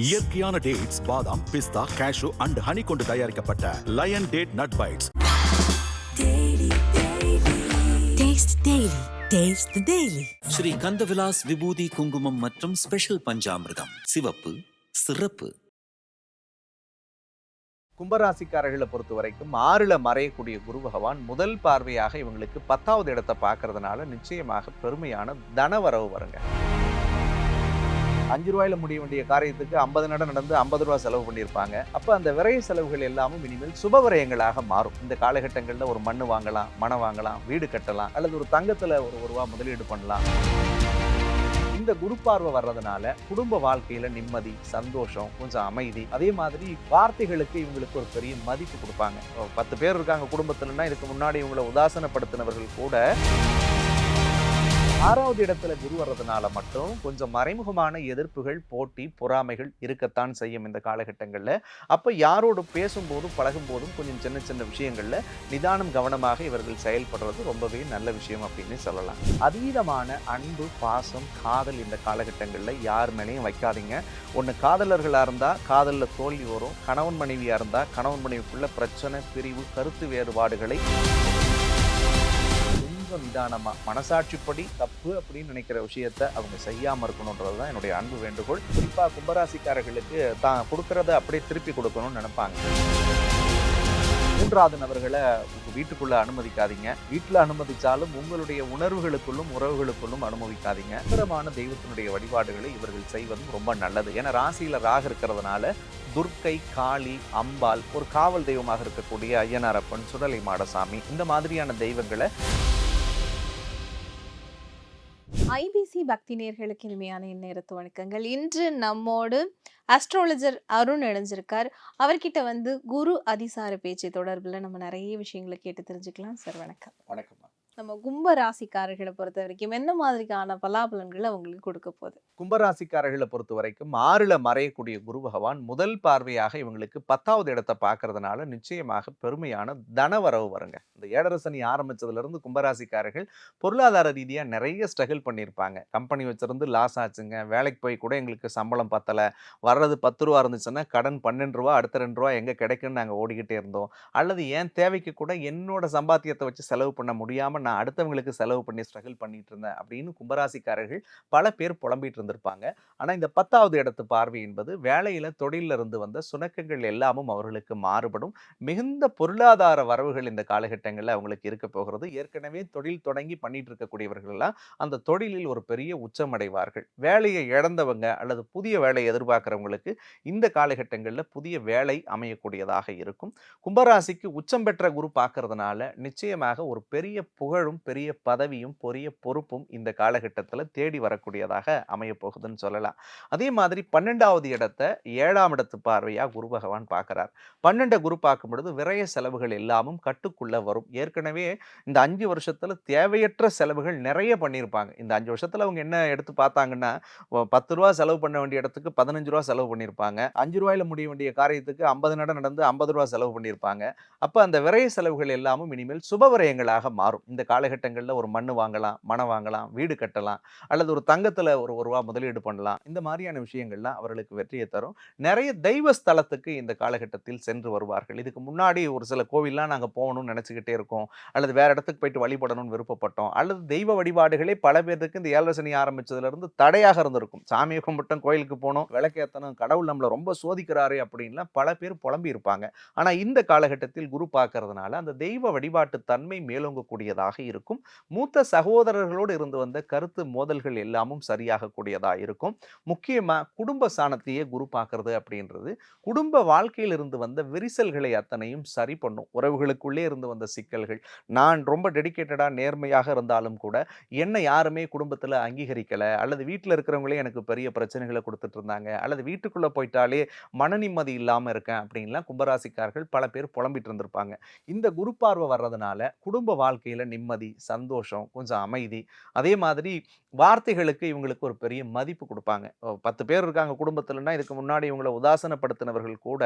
இயற்கையான டேட்ஸ் பாதாம் பிஸ்தா cash and honey கொண்டு தயாரிக்கப்பட்ட lion date nut bites. Sri Kandavilas விபூதி குங்குமம் மற்றும் ஸ்பெஷல் பஞ்சாமிர்தம். சிவப்பு சிறப்பு. கும்பராசிக்காரர்களை பொறுத்த வரைக்கும் ஆறுல மறையக்கூடிய குரு பகவான் முதல் பார்வையாக இவங்களுக்கு பத்தாவது இடத்தை பார்க்கறதுனால நிச்சயமாக பெருமையான தனவரவு வருங்க. அஞ்சு ரூபாயில முடிய வேண்டிய காரியத்துக்கு ஐம்பது நடம் நடந்து ஐம்பது ரூபா செலவு பண்ணியிருப்பாங்க. அப்போ அந்த விரைய செலவுகள் எல்லாமும் இனிமேல் சுப விரயங்களாக மாறும். இந்த காலகட்டங்களில் ஒரு மண் வாங்கலாம் மனம் வாங்கலாம் வீடு கட்டலாம் அல்லது ஒரு தங்கத்தில் ஒரு ஒரு ரூபா முதலீடு பண்ணலாம். இந்த குரு பார்வை வர்றதுனால குடும்ப வாழ்க்கையில நிம்மதி சந்தோஷம் கொஞ்சம் அமைதி அதே மாதிரி வார்த்தைகளுக்கு இவங்களுக்கு ஒரு பெரிய மதிப்பு கொடுப்பாங்க. பத்து பேர் இருக்காங்க குடும்பத்துலன்னா இதுக்கு முன்னாடி இவங்களை உதாசனப்படுத்தினவர்கள் கூட ஆறாவது இடத்துல குரு வர்றதுனால மட்டும் கொஞ்சம் மறைமுகமான எதிர்ப்புகள் போட்டி பொறாமைகள் இருக்கத்தான் செய்யும் இந்த காலகட்டங்களில். அப்போ யாரோடு பேசும்போதும் பழகும்போதும் கொஞ்சம் சின்ன சின்ன விஷயங்களில் நிதானம் கவனமாக இவர்கள் செயல்படுறது ரொம்பவே நல்ல விஷயம் அப்படின்னு சொல்லலாம். அதீதமான அன்பு பாசம் காதல் இந்த காலகட்டங்களில் யார் மேலேயும் வைக்காதீங்க. ஒன்று காதலர்களாக இருந்தால் காதலில் தோல்வி வரும். கணவன் மனைவியாக இருந்தால் கணவன் மனைவிக்குள்ள பிரச்சனை பிரிவு கருத்து வேறுபாடுகளை ரொம்ப நிதானமாக மனசாட்சிப்படி தப்பு அப்படின்னு நினைக்கிற விஷயத்த அவங்க செய்யாமல் இருக்கணுன்றது தான் என்னுடைய அன்பு வேண்டுகோள். குறிப்பாக கும்பராசிக்காரர்களுக்கு தான் கொடுக்கறத அப்படியே திருப்பி கொடுக்கணும்னு நினைப்பாங்க. மூன்றாவது நபர்களை வீட்டுக்குள்ளே வீட்டுக்குள்ள அனுமதிக்காதீங்க. வீட்டுல அனுமதிச்சாலும் உங்களுடைய உணர்வுகளுக்குள்ளும் உறவுகளுக்குள்ளும் அனுமதிக்காதீங்க. சுந்தரமான தெய்வத்தினுடைய வழிபாடுகளை இவர்கள் செய்வதும் ரொம்ப நல்லது. ஏன்னா ராசியில ராக இருக்கிறதுனால துர்க்கை காளி அம்பாள் ஒரு காவல் தெய்வமாக இருக்கக்கூடிய ஐயனாரப்பன் சுடலை மாடசாமி இந்த மாதிரியான தெய்வங்களை ஐபிசி பக்தி நேர்களுக்கு இனிமையான இந்நேரத்து வணக்கங்கள். இன்று நம்மோடு அஸ்ட்ராலஜர் அருண் இணைஞ்சிருக்கார். அவர்கிட்ட வந்து குரு அதிசார பேச்சு தொடர்பில் நம்ம நிறைய விஷயங்களை கேட்டு தெரிஞ்சுக்கலாம். சார் வணக்கம். வணக்கம். நம்ம கும்பராசிக்காரர்களை பொறுத்த வரைக்கும் என்ன மாதிரிக்கான பலாபலன்களை அவங்களுக்கு கொடுக்க போகுது? கும்பராசிக்காரர்களை பொறுத்த வரைக்கும் ஆறுல மறையக்கூடிய குரு பகவான் முதல் பார்வையாக இவங்களுக்கு பத்தாவது இடத்தை பார்க்கறதுனால நிச்சயமாக பெருமையான தனவரவு வருங்க. இந்த ஏழரசனி ஆரம்பிச்சதுலேருந்து கும்பராசிக்காரர்கள் பொருளாதார ரீதியாக நிறைய ஸ்ட்ரகிள் பண்ணியிருப்பாங்க கம்பெனி வச்சிருந்து லாஸ் ஆச்சுங்க. வேலைக்கு போய் கூட எங்களுக்கு சம்பளம் பத்தலை. வர்றது பத்து ரூபா இருந்துச்சுன்னா கடன் பன்னெண்டு ரூபா அடுத்த ரெண்டு ரூபா எங்கே கிடைக்குன்னு நாங்கள் ஓடிக்கிட்டே இருந்தோம். அல்லது என் தேவைக்கு கூட என்னோட சம்பாத்தியத்தை வச்சு செலவு பண்ண முடியாமல் நான் அடுத்தவங்களுக்கு செலவு பண்ணி ஸ்ட்ரகிள் பண்ணிட்டு இருந்தேன் அப்படின்னு கும்பராசிக்காரர்கள் பல பேர் புலம்பிட்டு இருந்திருப்பாங்க. ஆனால் இந்த பத்தாவது இடத்து பார்வை என்பது வேலையில் தொழில இருந்து வந்த சுணக்கங்கள் எல்லாமும் அவர்களுக்கு மாறுபடும். மிகுந்த பொருளாதார வரவுகள் இந்த காலகட்டங்களில் அவங்களுக்கு இருக்க போகிறது. ஏற்கனவே தொழில் தொடங்கி பண்ணிட்டு இருக்கக்கூடியவர்கள் எல்லாம் அந்த தொழிலில் ஒரு பெரிய உச்சமடைவார்கள். வேலையை இழந்தவங்க அல்லது புதிய வேலையை எதிர்பார்க்குறவங்களுக்கு இந்த காலகட்டங்களில் புதிய வேலை அமையக்கூடியதாக இருக்கும். கும்பராசிக்கு உச்சம் பெற்ற குரு பார்க்கறதுனால நிச்சயமாக ஒரு பெரிய புகழும் பெரிய பதவியும் பெரிய பொறுப்பும் இந்த காலகட்டத்தில் தேடி வரக்கூடியதாக அமைய போகுதுன்னு சொல்லலாம். அதே மாதிரி பன்னெண்டாவது இடத்தை ஏழாம் இடத்து பார்வையா குரு பகவான் பார்க்கறார். பன்னெண்டை குரு பார்க்கும் பொழுது விரய செலவுகள் எல்லாமும் கட்டுக்குள்ள வரும். ஏற்கனவே இந்த அஞ்சு வருஷத்துல தேவையற்ற செலவுகள் நிறைய பண்ணியிருப்பாங்க. இந்த அஞ்சு வருஷத்துல அவங்க என்ன எடுத்து பார்த்தாங்கன்னா பத்து ரூபா செலவு பண்ண வேண்டிய இடத்துக்கு பதினஞ்சு ரூபா செலவு பண்ணியிருப்பாங்க. அஞ்சு ரூபாயில முடிய வேண்டிய காரியத்துக்கு ஐம்பது நடம் நடந்து ஐம்பது ரூபா செலவு பண்ணியிருப்பாங்க. அப்போ அந்த விரைய செலவுகள் எல்லாமும் இனிமேல் சுப விரயங்களாக மாறும். இந்த காலகட்டங்களில் ஒரு மண்ணு வாங்கலாம் மனம் வாங்கலாம் வீடு கட்டலாம் அல்லது ஒரு தங்கத்துல ஒரு ஒரு ரூபா முதலீடு பண்ணலாம். இந்த மாதிரியான விஷயங்கள்லாம் அவர்களுக்கு வெற்றியை தரும். நிறைய தெய்வ ஸ்தலத்துக்கு இந்த காலகட்டத்தில் சென்று வருவார்கள். இதுக்கு முன்னாடி ஒரு சில கோவில்லாம் நாங்கள் போகணும்னு நினச்சிக்கிட்டே இருக்கோம். அல்லது வேற இடத்துக்கு போயிட்டு வழிபடணும்னு விருப்பப்பட்டோம். அல்லது தெய்வ வழிபாடுகளே பல பேருக்கு இந்த ஏழரசனி ஆரம்பித்ததுலேருந்து ஆரம்பிச்சதுல இருந்து தடையாக இருந்திருக்கும். சாமியை கும்பிட்டோம் கோயிலுக்கு போகணும் விளக்கேற்றணும் கடவுள் நம்மளை ரொம்ப சோதிக்கிறாரு அப்படின்லாம் பல பேர் புலம்பி இருப்பாங்க ஆனால் இந்த காலகட்டத்தில் குரு பார்க்கறதுனால அந்த தெய்வ வழிபாட்டு தன்மை மேலோங்கக்கூடியதாக இருக்கும். மூத்த சகோதரர்களோடு இருந்து வந்த கருத்து மோதல்கள் எல்லாமும் சரியாகக்கூடியதாக இருக்கும். முக்கியமாக குடும்ப சாணத்தையே குரு பார்க்கறது அப்படின்றது. குடும்ப வாழ்க்கையிலிருந்து வந்த விரிசல்களை அத்தனையும் சரி பண்ணும். உறவுகளுக்குள்ளே இருந்து வந்த சிக்கல்கள். நான் ரொம்ப டெடிகேட்டடாக நேர்மையாக இருந்தாலும் கூட என்னை யாருமே குடும்பத்தில் அங்கீகரிக்கலை. அல்லது வீட்டில் இருக்கிறவங்களே எனக்கு பெரிய பிரச்சனைகளை கொடுத்துட்டு இருந்தாங்க. அல்லது வீட்டுக்குள்ளே போயிட்டாலே மன நிம்மதி இல்லாமல் இருக்கேன் அப்படின்லாம் கும்பராசிக்காரர்கள் பல பேர் புலம்பிட்டு இருந்திருப்பாங்க. இந்த குரு பார்வை வர்றதுனால குடும்ப வாழ்க்கையில் நிம்மதி நிம்மதி சந்தோஷம் கொஞ்சம் அமைதி. அதே மாதிரி வார்த்தைகளுக்கு இவங்களுக்கு ஒரு பெரிய மதிப்பு கொடுப்பாங்க. பத்து பேர் இருக்காங்க குடும்பத்தில்னா இதுக்கு முன்னாடி இவங்களை உதாசனப்படுத்தினவர்கள் கூட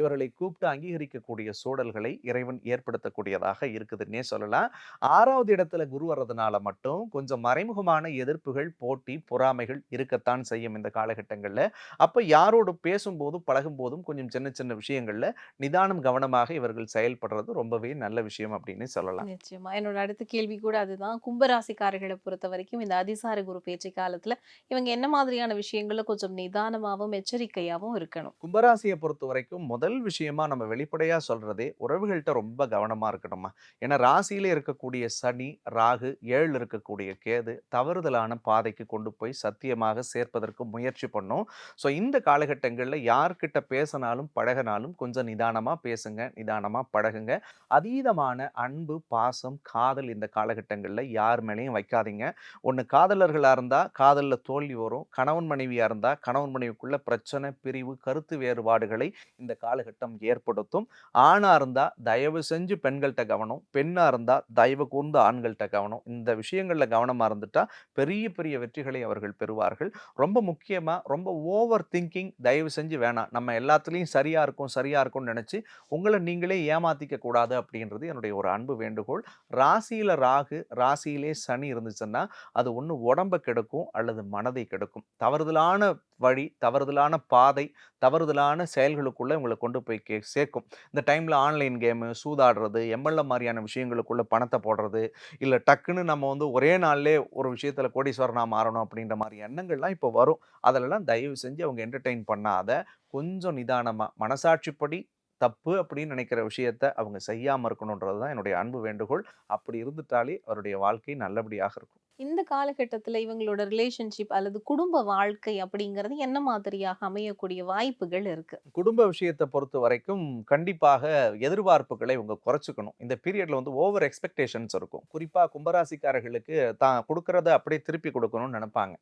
இவர்களை கூப்பிட்டு அங்கீகரிக்கக்கூடிய சூழல்களை இறைவன் ஏற்படுத்தக்கூடியதாக இருக்குதுன்னே சொல்லலாம். ஆறாவது இடத்துல குரு வர்றதுனால மட்டும் கொஞ்சம் மறைமுகமான எதிர்ப்புகள் போட்டி பொறாமைகள் இருக்கத்தான் செய்யும் இந்த காலகட்டங்களில். அப்போ யாரோடு பேசும்போதும் பழகும்போதும் கொஞ்சம் சின்ன சின்ன விஷயங்களில் நிதானம் கவனமாக இவர்கள் செயல்படுறது ரொம்பவே நல்ல விஷயம் அப்படின்னு சொல்லலாம். நிச்சயமா. என்னோட அடுத்த கேள்வி கூட அதுதான். கும்பராசிக்காரர்களை பொறுத்த வரைக்கும் இந்த அதிசார குரு பேச்சு காலத்துல இவங்க என்ன மாதிரியான விஷயங்கள்ல கொஞ்சம் நிதானமாகவும் எச்சரிக்கையாகவும் இருக்கணும். கும்பராசியை பொறுத்த வரைக்கும் முதல் விஷயமா நம்ம வெளிப்படையா சொல்றதே உறவுகள்கிட்ட ரொம்ப கவனமா இருக்கணுமா ஏன்னா ராசியில இருக்கக்கூடிய சனி ராகு ஏழு இருக்கக்கூடிய கேது தவறுதலான பாதைக்கு கொண்டு போய் சத்தியமாக சேர்ப்பதற்கு முயற்சி பண்ணும். ஸோ இந்த காலகட்டங்களில் யார்கிட்ட பேசினாலும் பழகினாலும் கொஞ்சம் நிதானமா பேசுங்க நிதானமா பழகுங்க. அதீதமான அன்பு பாசம் காதல் இந்த காலகட்டங்களில் யார் மேலேயும் வைக்காதீங்க. ஒன்று காதலர்களாக இருந்தால் காதலில் தோல்வி வரும். கணவன் மனைவியாக இருந்தால் கணவன் மனைவிக்குள்ள பிரச்சனை பிரிவு கருத்து வேறுபாடுகளை இந்த காலகட்டம் ஏற்படுத்தும். ஆணாக இருந்தால் தயவு செஞ்சு பெண்கள்கிட்ட கவனம். பெண்ணாக இருந்தால் தயவு கூர்ந்த ஆண்கள்கிட்ட கவனம். இந்த விஷயங்களில் கவனமாக இருந்துட்டா பெரிய பெரிய வெற்றிகளை அவர்கள் பெறுவார்கள். ரொம்ப முக்கியமாக ரொம்ப ஓவர் திங்கிங் தயவு செஞ்சு வேணாம். நம்ம எல்லாத்துலேயும் சரியாக இருக்கும் சரியாக இருக்கும்னு நினச்சி உங்களை நீங்களே ஏமாத்திக்க கூடாது அப்படின்றது என்னுடைய ஒரு அன்பு வேண்டுகோள். ராசி ராசியில் ராகு ராசியிலே சனி இருந்துச்சுன்னா அது ஒன்று உடம்ப கெடுக்கும் அல்லது மனதை கெடுக்கும். தவறுதலான வழி தவறுதலான பாதை தவறுதலான செயல்களுக்குள்ளே உங்களை கொண்டு போய் கே சேர்க்கும். இந்த டைமில் ஆன்லைன் கேமு சூதாடுறது எம்எல்ஏ மாதிரியான விஷயங்களுக்குள்ளே பணத்தை போடுறது இல்லை டக்குன்னு நம்ம வந்து ஒரே நாள்லே ஒரு விஷயத்தில் கோடீஸ்வரனாக மாறணும் அப்படின்ற மாதிரி எண்ணங்கள்லாம் இப்போ வரும். அதிலெல்லாம் தயவு செஞ்சு அவங்க என்டர்டெயின் பண்ணாத கொஞ்சம் நிதானமாக மனசாட்சிப்படி தப்பு அப்படின்னு நினைக்கிற விஷயத்த அவங்க செய்யாமல் இருக்கணுன்றது தான் என்னுடைய அன்பு வேண்டுகோள். அப்படி இருந்துட்டாலே அவருடைய வாழ்க்கை நல்லபடியாக இருக்கும். இந்த காலகட்டத்துல இவங்களோட ரிலேஷன்ஷிப் அல்லது குடும்ப வாழ்க்கை அப்படிங்கிறது என்ன மாதிரியாக அமையக்கூடிய வாய்ப்புகள் இருக்கு? குடும்ப விஷயத்தை பொறுத்த வரைக்கும் கண்டிப்பாக எதிர்பார்ப்புகளை இவங்க குறைச்சிக்கணும். இந்த பீரியட்ல வந்து ஓவர் எக்ஸ்பெக்டேஷன்ஸ் இருக்கும். குறிப்பாக கும்பராசிக்காரர்களுக்கு தான் கொடுக்கறத அப்படியே திருப்பி கொடுக்கணும்னு நினைப்பாங்க.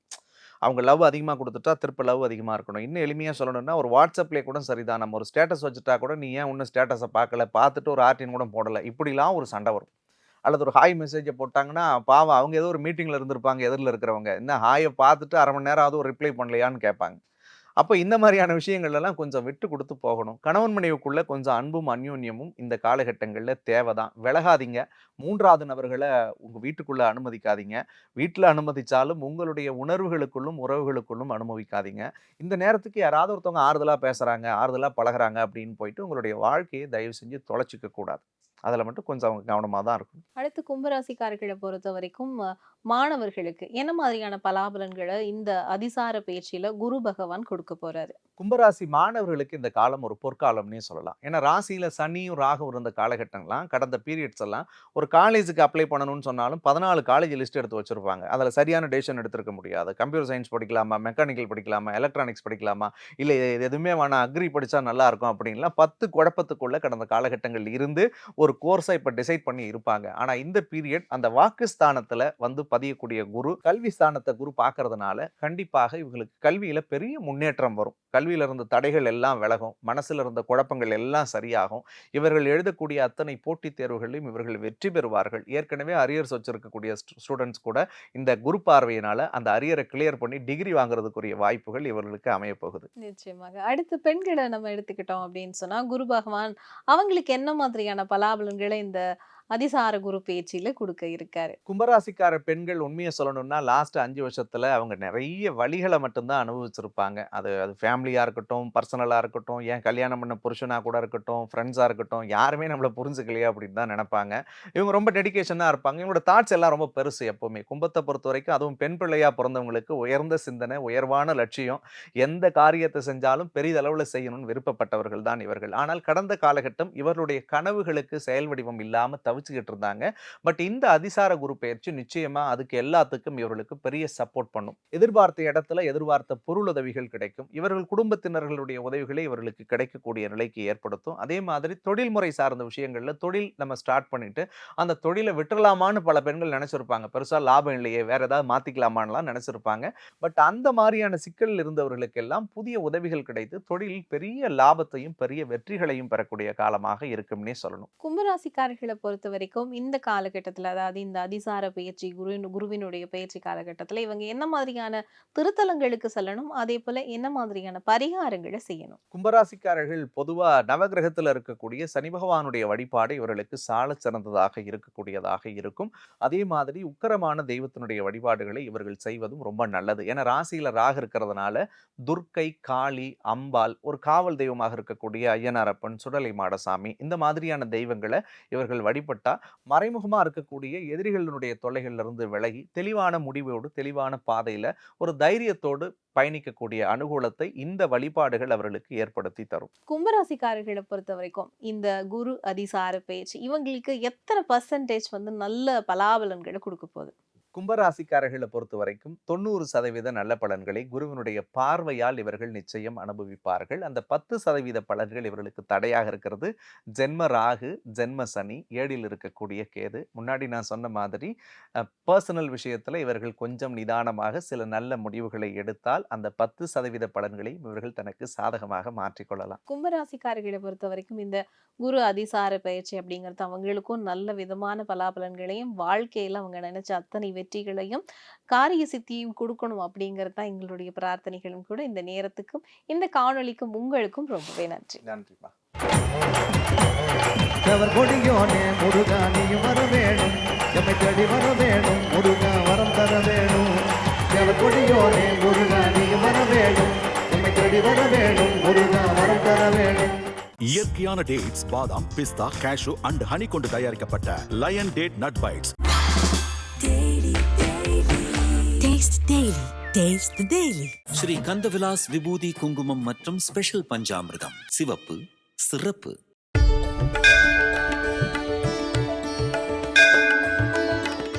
அவங்க லவ் அதிகமாக கொடுத்துட்டா திருப்ப லவ் அதிகமாக இருக்கணும். இன்னும் எளிமையாக சொல்லணும்னா ஒரு வாட்ஸ்அப்லேயே கூட சரிதான். நம்ம ஒரு ஸ்டேட்டஸ் வச்சுட்டா கூட நீ ஏன் இன்னும் ஸ்டேட்டஸை பார்க்கல? பார்த்துட்டு ஒரு ஆர்டின் கூட போடலை. இப்படிலாம் ஒரு சண்டை வரும். அல்லது ஒரு ஹாய் மெசேஜை போட்டாங்கன்னா பாவம் அவங்க ஏதோ ஒரு மீட்டிங்கில் இருந்திருப்பாங்க எதிரில் இருக்கிறவங்க. என்ன ஹாயை பார்த்துட்டு அரை மணி நேரம் ஒரு ரிப்ளை பண்ணலையான்னு கேட்பாங்க. அப்போ இந்த மாதிரியான விஷயங்கள்லாம் கொஞ்சம் விட்டு கொடுத்து போகணும். கணவன் மனைவிக்குள்ள கொஞ்சம் அன்பும் அந்யோன்யமும் இந்த காலகட்டங்களில் தேவை தான் விலகாதீங்க. மூன்றாவது நபர்களை உங்கள் வீட்டுக்குள்ளே அனுமதிக்காதீங்க. வீட்டில் அனுமதிச்சாலும் உங்களுடைய உணர்வுகளுக்குள்ளும் உறவுகளுக்குள்ளும் அனுமதிக்காதீங்க. இந்த நேரத்துக்கு யாராவது ஒருத்தவங்க ஆறுதலாக பேசுகிறாங்க ஆறுதலாக பழகுறாங்க அப்படின்னு போயிட்டு உங்களுடைய வாழ்க்கையை தயவு செஞ்சு தொலைச்சிக்க கூடாது. அதில் மட்டும் கொஞ்சம் அவங்க கவனமாக தான் இருக்கும் அடுத்து கும்பராசிக்காரர்களை பொறுத்த வரைக்கும் மாணவர்களுக்கு என்ன மாதிரியான பலாபலன்களை இந்த அதிசார பயிற்சியில் குரு பகவான் கொடுக்க போகிறாரு கும்பராசி மாணவர்களுக்கு இந்த காலம் ஒரு பொற்காலம்னே சொல்லலாம். ஏன்னா ராசியில் சனியும் ராகும் இருந்த காலகட்டங்கள்லாம் கடந்த பீரியட்ஸ் எல்லாம் ஒரு காலேஜுக்கு அப்ளை பண்ணணும்னு சொன்னாலும் பதினாலு காலேஜ் லிஸ்ட் எடுத்து வச்சுருப்பாங்க. அதில் சரியான டெசிஷன் எடுத்திருக்க முடியாது. கம்ப்யூட்டர் சயின்ஸ் படிக்கலாமா மெக்கானிக்கல் படிக்கலாமா எலக்ட்ரானிக்ஸ் படிக்கலாமா இல்லை இது எதுவுமே வேணாம் அக்ரி படித்தா நல்லாயிருக்கும் அப்படின்லாம் பத்து குழப்பத்துக்குள்ளே கடந்த காலகட்டங்கள் இருந்து ஒரு கோர்ஸை இப்போ டிசைட் பண்ணி இருப்பாங்க. ஆனால் இந்த பீரியட் அந்த வாக்கு ஸ்தானத்தில் வந்து பதியக்கூடிய குரு கல்வி ஸ்தானத்தை குரு பார்க்கறதுனால கண்டிப்பாக இவங்களுக்கு கல்வியில் பெரிய முன்னேற்றம் வரும். கல்வி கல்வியில் இருந்த தடைகள் எல்லாம் விலகும். மனசில் இருந்த குழப்பங்கள் எல்லாம் சரியாகும். இவர்கள் எழுதக்கூடிய அத்தனை போட்டித் தேர்வுகளிலும் இவர்கள் வெற்றி பெறுவார்கள். ஏற்கனவே அரியர்ஸ் வச்சிருக்கக்கூடிய ஸ்டூடெண்ட்ஸ் கூட இந்த குரு பார்வையினால அந்த அரியரை கிளியர் பண்ணி டிகிரி வாங்குறதுக்குரிய வாய்ப்புகள் இவர்களுக்கு அமையப்போகுது நிச்சயமாக. அடுத்து பெண்களை நம்ம எடுத்துக்கிட்டோம் அப்படின்னு சொன்னால் குரு பகவான் அவங்களுக்கு என்ன மாதிரியான பலாபலன்களை இந்த அதிசார குரு பேச்சில கொடுக்க இருக்காரு. கும்பராசிக்கார பெண்கள் உண்மையை சொல்லணும்னா லாஸ்ட் அஞ்சு வருஷத்துல அவங்க நிறைய வழிகளை மட்டும்தான் அனுபவிச்சிருப்பாங்க. அது அது ஃபேமிலியா இருக்கட்டும் பர்சனலா இருக்கட்டும் ஏன் கல்யாணம் பண்ண புருஷனா கூட இருக்கட்டும் ஃப்ரெண்ட்ஸா இருக்கட்டும் யாருமே நம்மளை புரிஞ்சுக்கலையா அப்படின்னு தான் நினைப்பாங்க. இவங்க ரொம்ப டெடிகேஷனா இருப்பாங்க. இவங்களோட தாட்ஸ் எல்லாம் ரொம்ப பெருசு எப்பவுமே. கும்பத்தை பொறுத்த வரைக்கும் அதுவும் பெண் பிள்ளையா பிறந்தவங்களுக்கு உயர்ந்த சிந்தனை உயர்வான லட்சியம் எந்த காரியத்தை செஞ்சாலும் பெரிதளவுல செய்யணும்னு விருப்பப்பட்டவர்கள் தான் இவர்கள். ஆனால் கடந்த காலகட்டம் இவர்களுடைய கனவுகளுக்கு செயல் வடிவம் இல்லாம தவிச்சுக்கிட்டு இருந்தாங்க. பட் இந்த அதிசார குரு பயிற்சி நிச்சயமா அதுக்கு எல்லாத்துக்கும் இவர்களுக்கு பெரிய சப்போர்ட் பண்ணும். எதிர்பார்த்த இடத்துல எதிர்பார்த்த பொருள் உதவிகள் கிடைக்கும். இவர்கள் குடும்பத்தினர்களுடைய உதவிகளை இவர்களுக்கு கிடைக்கக்கூடிய நிலைக்கு ஏற்படுத்தும். அதே மாதிரி தொழில்முறை சார்ந்த விஷயங்களில் தொழில் நம்ம ஸ்டார்ட் பண்ணிட்டு அந்த தொழிலை விட்டுறலாமான்னு பல பெண்கள் நினைச்சிருப்பாங்க. பெருசாக லாபம் இல்லையே வேற ஏதாவது மாத்திக்கலாமான்லாம் நினைச்சிருப்பாங்க. பட் அந்த மாதிரியான சிக்கலில் இருந்தவர்களுக்கெல்லாம் புதிய உதவிகள் கிடைத்து தொழிலில் பெரிய லாபத்தையும் பெரிய வெற்றிகளையும் பெறக்கூடிய காலமாக இருக்கும்னே சொல்லணும். கும்பராசிக்காரர்களை பொறுத்த பொறுத்த வரைக்கும் இந்த காலகட்டத்தில் அதாவது இந்த அதிசார பயிற்சி குரு குருவினுடைய பயிற்சி காலகட்டத்தில் இவங்க என்ன மாதிரியான திருத்தலங்களுக்கு செல்லணும் அதே போல என்ன மாதிரியான பரிகாரங்களை செய்யணும்? கும்பராசிக்காரர்கள் பொதுவாக நவகிரகத்தில் இருக்கக்கூடிய சனி பகவானுடைய வழிபாடு இவர்களுக்கு சாலச் சிறந்ததாக இருக்கக்கூடியதாக இருக்கும். அதே மாதிரி உக்கரமான தெய்வத்தினுடைய வழிபாடுகளை இவர்கள் செய்வதும் ரொம்ப நல்லது. ஏன்னா ராசியில் ராக இருக்கிறதுனால துர்க்கை காளி அம்பாள் ஒரு காவல் தெய்வமாக இருக்கக்கூடிய ஐயனாரப்பன் சுடலை மாடசாமி இந்த மாதிரியான தெய்வங்களை இவர்கள் வழிபட்டா மறைமுகமாக இருக்கக்கூடிய எதிரிகளினுடைய தொலைகளிலிருந்து விலகி தெளிவான முடிவோடு தெளிவான பாதையில் ஒரு தைரியத்தோடு பயணிக்கக்கூடிய அனுகூலத்தை இந்த வழிபாடுகள் அவர்களுக்கு ஏற்படுத்தி தரும். கும்பராசிக்காரர்களை பொறுத்த வரைக்கும் இந்த குரு அதிசார பேச்சு இவங்களுக்கு எத்தனை பர்சன்டேஜ் வந்து நல்ல பலாபலன்களை கொடுக்க போகுது? கும்பராசிக்காரர்களை பொறுத்த வரைக்கும் தொண்ணூறு சதவீத நல்ல பலன்களை குருவினுடைய பார்வையால் இவர்கள் நிச்சயம் அனுபவிப்பார்கள். அந்த பத்து சதவீத பலன்கள் இவர்களுக்கு தடையாக இருக்கிறது. ஜென்ம ராகு ஜென்ம சனி ஏழில் இருக்கக்கூடிய கேது. முன்னாடி நான் சொன்ன மாதிரி பர்சனல் விஷயத்துல இவர்கள் கொஞ்சம் நிதானமாக சில நல்ல முடிவுகளை எடுத்தால் அந்த பத்து சதவீத பலன்களை இவர்கள் தனக்கு சாதகமாக மாற்றிக்கொள்ளலாம். கும்பராசிக்காரர்களை பொறுத்த வரைக்கும் இந்த குரு அதிசார பயிற்சி அப்படிங்கிறது அவங்களுக்கும் நல்ல விதமான பலாபலன்களையும் வாழ்க்கையில அவங்க நினைச்ச அத்தனை வெற்றிகளையும் காரிய சித்தியும் கொடுக்கணும் அப்படிங்கிறது தான் எங்களுடைய பிரார்த்தனைகளும் கூட இந்த நேரத்துக்கும் இந்த காணொளிக்கும் உங்களுக்கும் ரொம்பவே நன்றி. நன்றிப்பா கொடியோனே முருகா நீயும் வர வேணும் எம்மை தேடி வர வேணும் முருகா வரம் தர வேணும். அவர் கொடியோனே முருகா நீயும் வர வேணும் எம்மை தேடி வர வேணும் முருகா வரம் தர வேணும். இயற்கையான டேட்ஸ் பாதாம் பிஸ்தா கேஷு அண்ட் ஹனி கொண்டு தயாரிக்கப்பட்ட lion date nut bites taste daily taste daily Sri Kandavilas விபூதி குங்குமம் மற்றும் ஸ்பெஷல் பஞ்சாமிர்தம். சிவப்பு சிறப்பு.